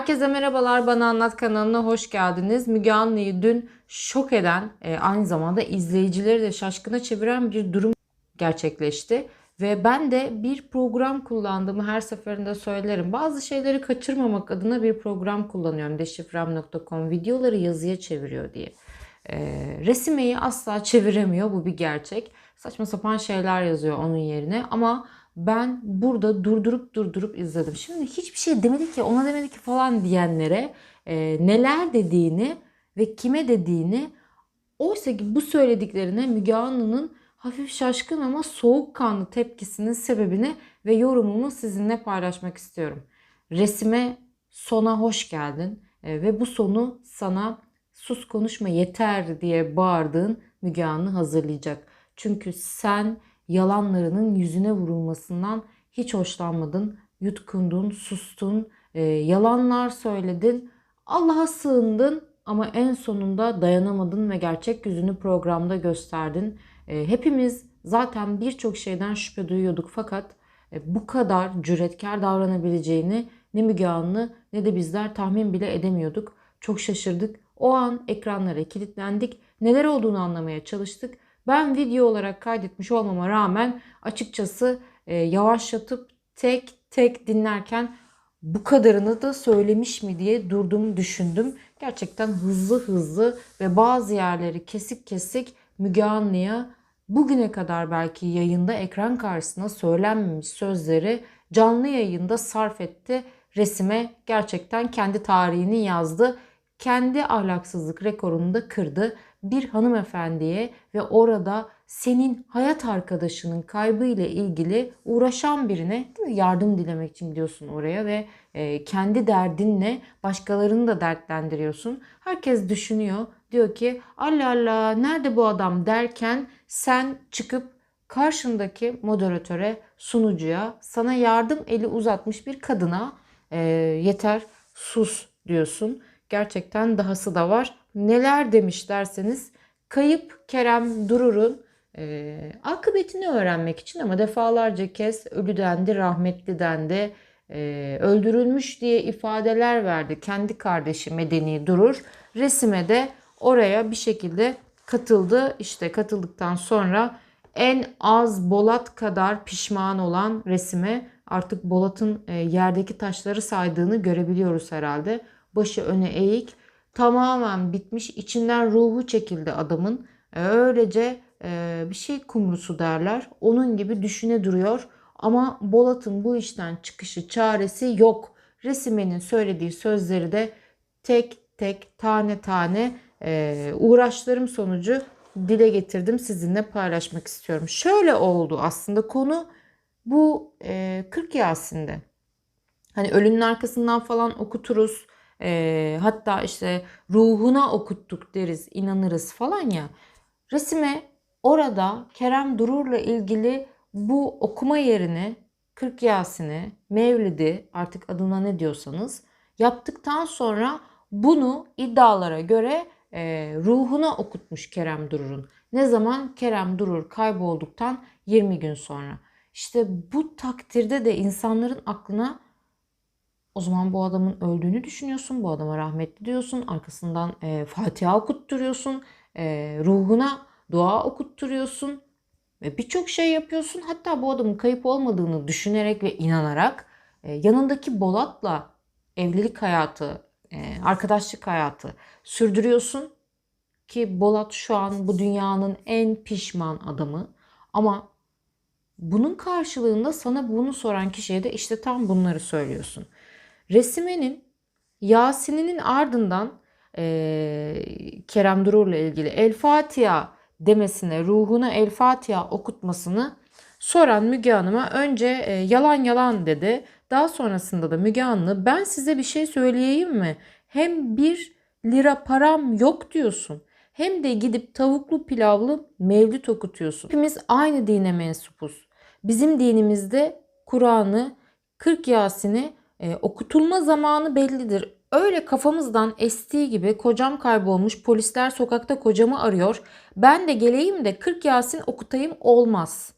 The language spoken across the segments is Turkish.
Herkese merhabalar. Bana Anlat kanalına hoş geldiniz. Müge Anlı'yı dün şok eden, e, aynı zamanda izleyicileri de şaşkına çeviren bir durum gerçekleşti. Ve ben de bir program kullandığımı her seferinde söylerim. Bazı şeyleri kaçırmamak adına bir program kullanıyorum. Deşifrem.com videoları yazıya çeviriyor diye. E, resimeyi asla çeviremiyor. Bu bir gerçek. Saçma sapan şeyler yazıyor onun yerine. Ama ben burada durdurup durdurup izledim. Şimdi hiçbir şey demedi ki ona demedi ki falan diyenlere e, neler dediğini ve kime dediğini oysa ki bu söylediklerine Müge Anlı'nın hafif şaşkın ama soğukkanlı tepkisinin sebebini ve yorumumu sizinle paylaşmak istiyorum. Resime sona hoş geldin e, ve bu sonu sana sus konuşma yeter diye bağırdığın Müge Anlı hazırlayacak. Çünkü sen yalanlarının yüzüne vurulmasından hiç hoşlanmadın. Yutkundun, sustun, e, yalanlar söyledin. Allah'a sığındın ama en sonunda dayanamadın ve gerçek yüzünü programda gösterdin. E, hepimiz zaten birçok şeyden şüphe duyuyorduk fakat e, bu kadar cüretkar davranabileceğini ne Müge Anlı ne de bizler tahmin bile edemiyorduk. Çok şaşırdık. O an ekranlara kilitlendik. Neler olduğunu anlamaya çalıştık. Ben video olarak kaydetmiş olmama rağmen açıkçası e, yavaşlatıp tek tek dinlerken bu kadarını da söylemiş mi diye durdum düşündüm. Gerçekten hızlı hızlı ve bazı yerleri kesik kesik Müge Anlı'ya bugüne kadar belki yayında ekran karşısında söylenmemiş sözleri canlı yayında sarf etti. Resime gerçekten kendi tarihini yazdı. Kendi ahlaksızlık rekorunu da kırdı bir hanımefendiye ve orada senin hayat arkadaşının kaybı ile ilgili uğraşan birine değil mi, yardım dilemek için gidiyorsun oraya ve e, kendi derdinle başkalarını da dertlendiriyorsun. Herkes düşünüyor. Diyor ki Allah Allah nerede bu adam derken sen çıkıp karşındaki moderatöre, sunucuya, sana yardım eli uzatmış bir kadına e, yeter sus diyorsun. Gerçekten dahası da var neler demiş derseniz kayıp Kerem Durur'un e, akıbetini öğrenmek için ama defalarca kez ölü dendi, rahmetli dendi, e, öldürülmüş diye ifadeler verdi kendi kardeşi Medeni Durur. Resime de oraya bir şekilde katıldı. İşte katıldıktan sonra en az Bolat kadar pişman olan resime artık Bolat'ın e, yerdeki taşları saydığını görebiliyoruz herhalde. Başı öne eğik tamamen bitmiş. içinden ruhu çekildi adamın. E, öylece e, bir şey kumrusu derler. Onun gibi düşüne duruyor. Ama Bolat'ın bu işten çıkışı çaresi yok. Resime'nin söylediği sözleri de tek tek tane tane e, uğraşlarım sonucu dile getirdim sizinle paylaşmak istiyorum. Şöyle oldu aslında konu bu e, 40 Yasin'de. Hani ölünün arkasından falan okuturuz. E, hatta işte ruhuna okuttuk deriz, inanırız falan ya. Resime orada Kerem Durur'la ilgili bu okuma yerine 40 Yasin'i, Mevlid'i artık adına ne diyorsanız yaptıktan sonra bunu iddialara göre e, ruhuna okutmuş Kerem Durur'un. Ne zaman? Kerem Durur kaybolduktan 20 gün sonra. İşte bu takdirde de insanların aklına o zaman bu adamın öldüğünü düşünüyorsun. Bu adama rahmetli diyorsun. Arkasından e, Fatiha okutturuyorsun. E, ruhuna dua okutturuyorsun. Ve birçok şey yapıyorsun. Hatta bu adamın kayıp olmadığını düşünerek ve inanarak e, yanındaki Bolat'la evlilik hayatı, e, arkadaşlık hayatı sürdürüyorsun. Ki Bolat şu an bu dünyanın en pişman adamı. Ama bunun karşılığında sana bunu soran kişiye de işte tam bunları söylüyorsun. Resime'nin Yasin'inin ardından e, Kerem Durur'la ilgili El Fatiha demesine, ruhuna El Fatiha okutmasını soran Müge Hanım'a önce e, yalan yalan dedi. Daha sonrasında da Müge Hanım ben size bir şey söyleyeyim mi? Hem bir lira param yok diyorsun. Hem de gidip tavuklu pilavlı mevlüt okutuyorsun. Hepimiz aynı dine mensupuz. Bizim dinimizde Kur'an'ı, 40 Yasin'i e, okutulma zamanı bellidir. Öyle kafamızdan estiği gibi kocam kaybolmuş polisler sokakta kocamı arıyor. Ben de geleyim de 40 Yasin okutayım olmaz.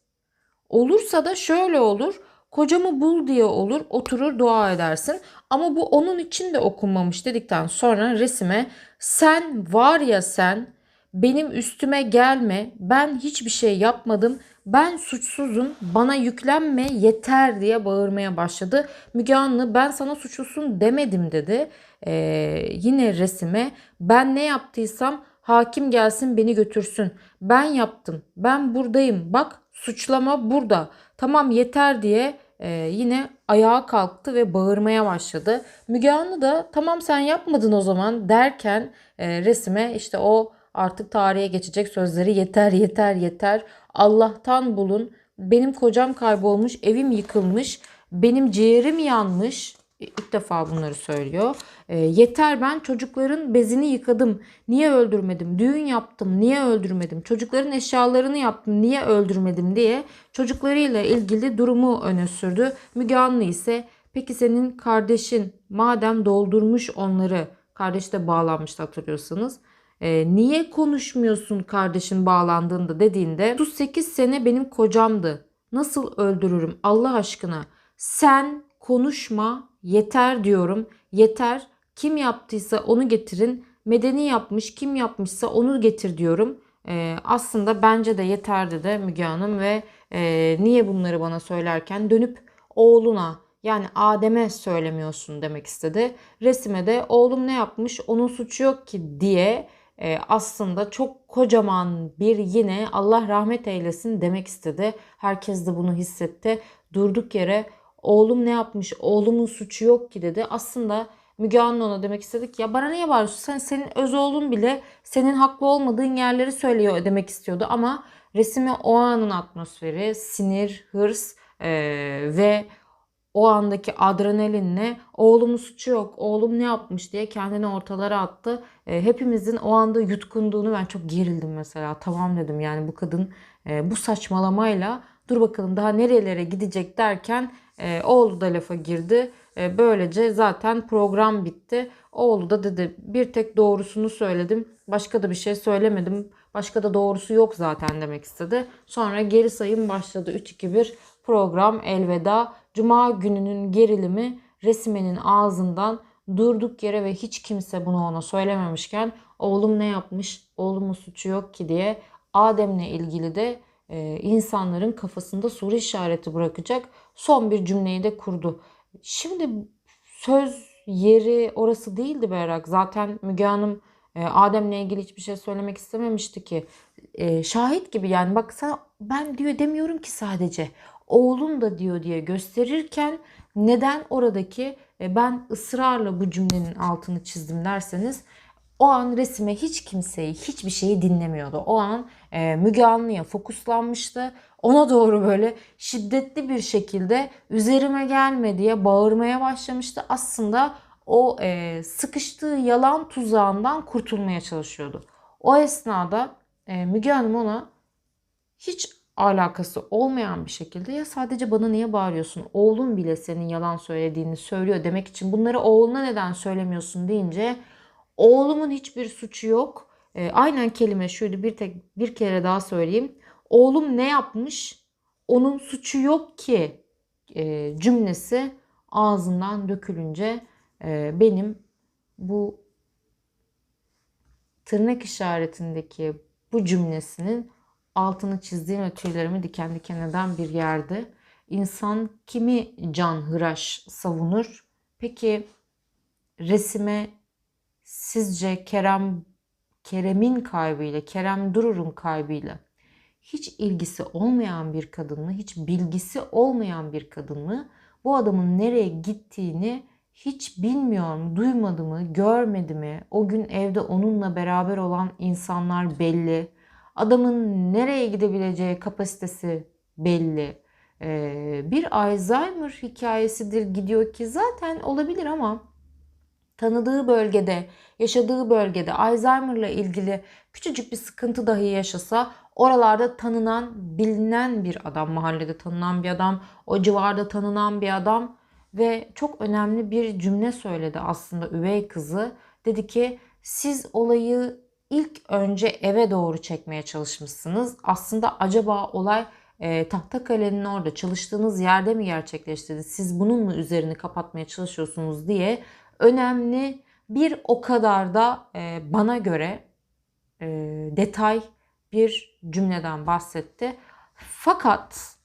Olursa da şöyle olur. Kocamı bul diye olur oturur dua edersin. Ama bu onun için de okunmamış dedikten sonra resime sen var ya sen benim üstüme gelme ben hiçbir şey yapmadım ben suçsuzum bana yüklenme yeter diye bağırmaya başladı. Müge Anlı ben sana suçlusun demedim dedi. Ee, yine resime ben ne yaptıysam hakim gelsin beni götürsün. Ben yaptım ben buradayım bak suçlama burada tamam yeter diye e, yine ayağa kalktı ve bağırmaya başladı. Müge Anlı da tamam sen yapmadın o zaman derken e, resime işte o artık tarihe geçecek sözleri yeter yeter yeter Allah'tan bulun benim kocam kaybolmuş evim yıkılmış benim ciğerim yanmış ilk defa bunları söylüyor. E, yeter ben çocukların bezini yıkadım. Niye öldürmedim? Düğün yaptım. Niye öldürmedim? Çocukların eşyalarını yaptım. Niye öldürmedim diye çocuklarıyla ilgili durumu öne sürdü. Müge Anlı ise peki senin kardeşin madem doldurmuş onları kardeş de bağlanmıştı hatırlıyorsanız. E, niye konuşmuyorsun kardeşin bağlandığında dediğinde 38 sene benim kocamdı. Nasıl öldürürüm Allah aşkına? Sen konuşma yeter diyorum. Yeter kim yaptıysa onu getirin. Medeni yapmış kim yapmışsa onu getir diyorum. Ee, aslında bence de yeterdi de Müge Hanım ve e, niye bunları bana söylerken dönüp oğluna yani Adem'e söylemiyorsun demek istedi. Resime de oğlum ne yapmış onun suçu yok ki diye e, aslında çok kocaman bir yine Allah rahmet eylesin demek istedi. Herkes de bunu hissetti. Durduk yere oğlum ne yapmış oğlumun suçu yok ki dedi. Aslında Müge Anlı ona demek istedik ya bana niye bağırıyorsun sen senin öz oğlun bile senin haklı olmadığın yerleri söylüyor demek istiyordu ama resime o anın atmosferi sinir hırs e, ve o andaki adrenalinle oğlumun suçu yok, oğlum ne yapmış diye kendini ortalara attı. E, hepimizin o anda yutkunduğunu ben çok gerildim mesela. Tamam dedim yani bu kadın e, bu saçmalamayla dur bakalım daha nerelere gidecek derken e, oğlu da lafa girdi. E, böylece zaten program bitti. Oğlu da dedi bir tek doğrusunu söyledim. Başka da bir şey söylemedim. Başka da doğrusu yok zaten demek istedi. Sonra geri sayım başladı. 3-2-1 program elveda. Cuma gününün gerilimi Resime'nin ağzından durduk yere ve hiç kimse bunu ona söylememişken oğlum ne yapmış, oğlumun suçu yok ki diye Adem'le ilgili de e, insanların kafasında soru işareti bırakacak son bir cümleyi de kurdu. Şimdi söz yeri orası değildi Berrak. Zaten Müge Hanım e, Adem'le ilgili hiçbir şey söylemek istememişti ki. E, şahit gibi yani bak sana ben diyor demiyorum ki sadece oğlun da diyor diye gösterirken neden oradaki e, ben ısrarla bu cümlenin altını çizdim derseniz o an resime hiç kimseyi, hiçbir şeyi dinlemiyordu. O an e, Müge Anlı'ya fokuslanmıştı. Ona doğru böyle şiddetli bir şekilde üzerime gelme diye bağırmaya başlamıştı. Aslında o e, sıkıştığı yalan tuzağından kurtulmaya çalışıyordu. O esnada e, Müge Hanım ona hiç alakası olmayan bir şekilde ya sadece bana niye bağırıyorsun? Oğlun bile senin yalan söylediğini söylüyor demek için bunları oğluna neden söylemiyorsun deyince oğlumun hiçbir suçu yok. E, aynen kelime şuydu bir tek bir kere daha söyleyeyim. Oğlum ne yapmış? Onun suçu yok ki e, cümlesi ağzından dökülünce e, benim bu tırnak işaretindeki bu cümlesinin altını çizdiğim ve tüylerimi diken diken eden bir yerde. İnsan kimi can hıraş savunur? Peki resime sizce Kerem Kerem'in kaybıyla, Kerem Durur'un kaybıyla hiç ilgisi olmayan bir kadın mı, hiç bilgisi olmayan bir kadın mı bu adamın nereye gittiğini hiç bilmiyor mu, duymadı mı, görmedi mi? O gün evde onunla beraber olan insanlar belli. Adamın nereye gidebileceği kapasitesi belli. Ee, bir Alzheimer hikayesidir gidiyor ki zaten olabilir ama tanıdığı bölgede, yaşadığı bölgede Alzheimer'la ilgili küçücük bir sıkıntı dahi yaşasa oralarda tanınan, bilinen bir adam, mahallede tanınan bir adam, o civarda tanınan bir adam ve çok önemli bir cümle söyledi aslında üvey kızı. Dedi ki siz olayı ilk önce eve doğru çekmeye çalışmışsınız. Aslında acaba olay e, Tahtakale'nin orada çalıştığınız yerde mi gerçekleştirdi? Siz bunun mu üzerini kapatmaya çalışıyorsunuz diye önemli bir o kadar da e, bana göre e, detay bir cümleden bahsetti. Fakat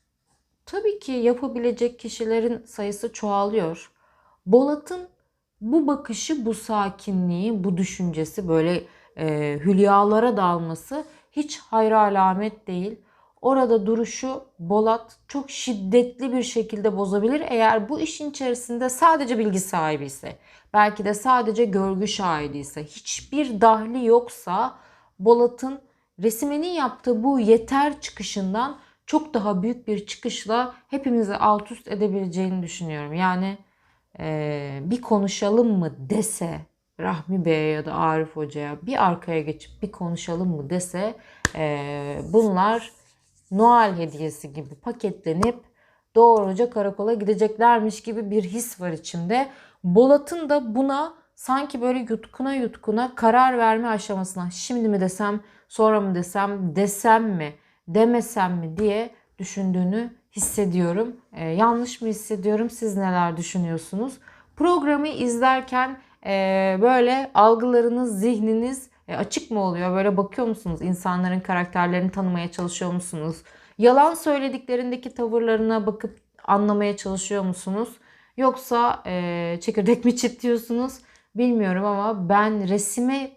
tabii ki yapabilecek kişilerin sayısı çoğalıyor. Bolat'ın bu bakışı, bu sakinliği, bu düşüncesi böyle e, hülyalara dalması hiç hayra alamet değil. Orada duruşu Bolat çok şiddetli bir şekilde bozabilir eğer bu işin içerisinde sadece bilgi sahibi ise, belki de sadece görgü şahidi ise, hiçbir dahli yoksa Bolat'ın Resime'nin yaptığı bu yeter çıkışından çok daha büyük bir çıkışla hepimizi alt üst edebileceğini düşünüyorum. Yani e, bir konuşalım mı dese Rahmi Bey'e ya da Arif Hoca'ya bir arkaya geçip bir konuşalım mı dese e, bunlar Noel hediyesi gibi paketlenip doğruca karakola gideceklermiş gibi bir his var içimde. Bolat'ın da buna sanki böyle yutkuna yutkuna karar verme aşamasına şimdi mi desem sonra mı desem desem mi demesem mi diye düşündüğünü hissediyorum. Ee, yanlış mı hissediyorum? Siz neler düşünüyorsunuz? Programı izlerken e, böyle algılarınız, zihniniz e, açık mı oluyor? Böyle bakıyor musunuz? İnsanların karakterlerini tanımaya çalışıyor musunuz? Yalan söylediklerindeki tavırlarına bakıp anlamaya çalışıyor musunuz? Yoksa e, çekirdek mi çitliyorsunuz? Bilmiyorum ama ben resime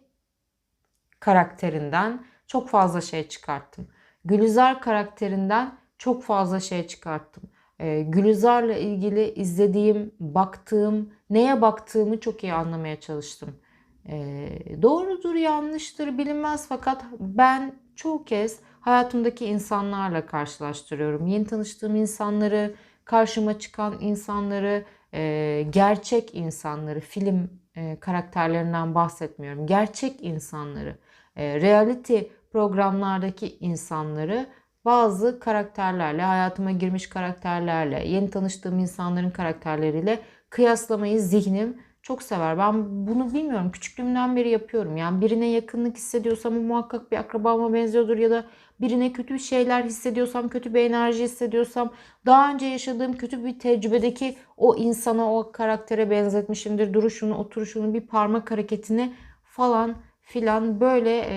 karakterinden çok fazla şey çıkarttım. Gülizar karakterinden çok fazla şey çıkarttım. Ee, Gülizar'la ilgili izlediğim, baktığım, neye baktığımı çok iyi anlamaya çalıştım. Ee, doğrudur, yanlıştır bilinmez fakat ben çoğu kez hayatımdaki insanlarla karşılaştırıyorum. Yeni tanıştığım insanları, karşıma çıkan insanları, e, gerçek insanları, film e, karakterlerinden bahsetmiyorum. Gerçek insanları, e, reality programlardaki insanları bazı karakterlerle, hayatıma girmiş karakterlerle, yeni tanıştığım insanların karakterleriyle kıyaslamayı zihnim çok sever. Ben bunu bilmiyorum. Küçüklüğümden beri yapıyorum. Yani birine yakınlık hissediyorsam muhakkak bir akrabama benziyordur ya da birine kötü şeyler hissediyorsam, kötü bir enerji hissediyorsam, daha önce yaşadığım kötü bir tecrübedeki o insana, o karaktere benzetmişimdir. Duruşunu, oturuşunu, bir parmak hareketini falan filan böyle e,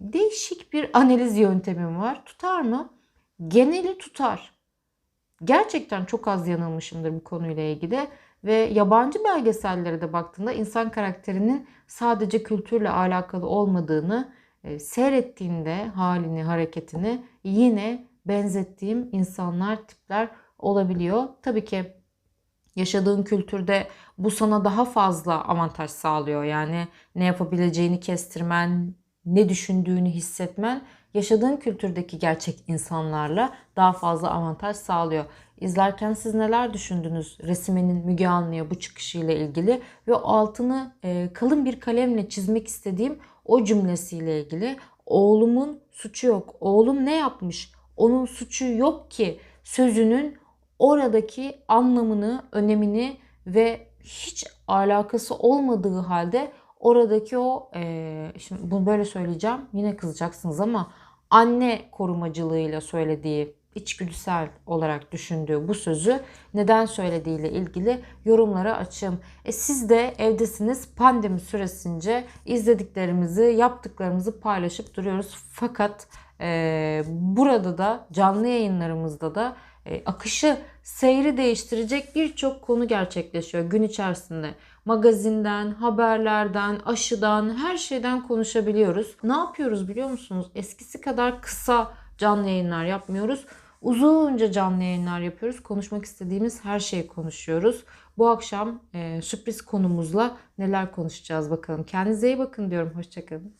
değişik bir analiz yöntemim var. Tutar mı? Geneli tutar. Gerçekten çok az yanılmışımdır bu konuyla ilgili ve yabancı belgesellere de baktığında insan karakterinin sadece kültürle alakalı olmadığını e, seyrettiğinde halini, hareketini yine benzettiğim insanlar, tipler olabiliyor. Tabii ki yaşadığın kültürde bu sana daha fazla avantaj sağlıyor. Yani ne yapabileceğini kestirmen, ne düşündüğünü hissetmen yaşadığın kültürdeki gerçek insanlarla daha fazla avantaj sağlıyor. İzlerken siz neler düşündünüz Resime'nin Müge Anlı'ya bu çıkışıyla ilgili ve altını e, kalın bir kalemle çizmek istediğim o cümlesiyle ilgili oğlumun suçu yok. Oğlum ne yapmış? Onun suçu yok ki sözünün oradaki anlamını, önemini ve hiç alakası olmadığı halde oradaki o e, şimdi bunu böyle söyleyeceğim yine kızacaksınız ama anne korumacılığıyla söylediği içgüdüsel olarak düşündüğü bu sözü neden söylediğiyle ilgili yorumlara açım. E siz de evdesiniz pandemi süresince izlediklerimizi, yaptıklarımızı paylaşıp duruyoruz. Fakat e, burada da canlı yayınlarımızda da akışı, seyri değiştirecek birçok konu gerçekleşiyor gün içerisinde. Magazinden, haberlerden, aşıdan, her şeyden konuşabiliyoruz. Ne yapıyoruz biliyor musunuz? Eskisi kadar kısa canlı yayınlar yapmıyoruz. Uzunca canlı yayınlar yapıyoruz. Konuşmak istediğimiz her şeyi konuşuyoruz. Bu akşam e, sürpriz konumuzla neler konuşacağız bakalım. Kendinize iyi bakın diyorum. Hoşçakalın.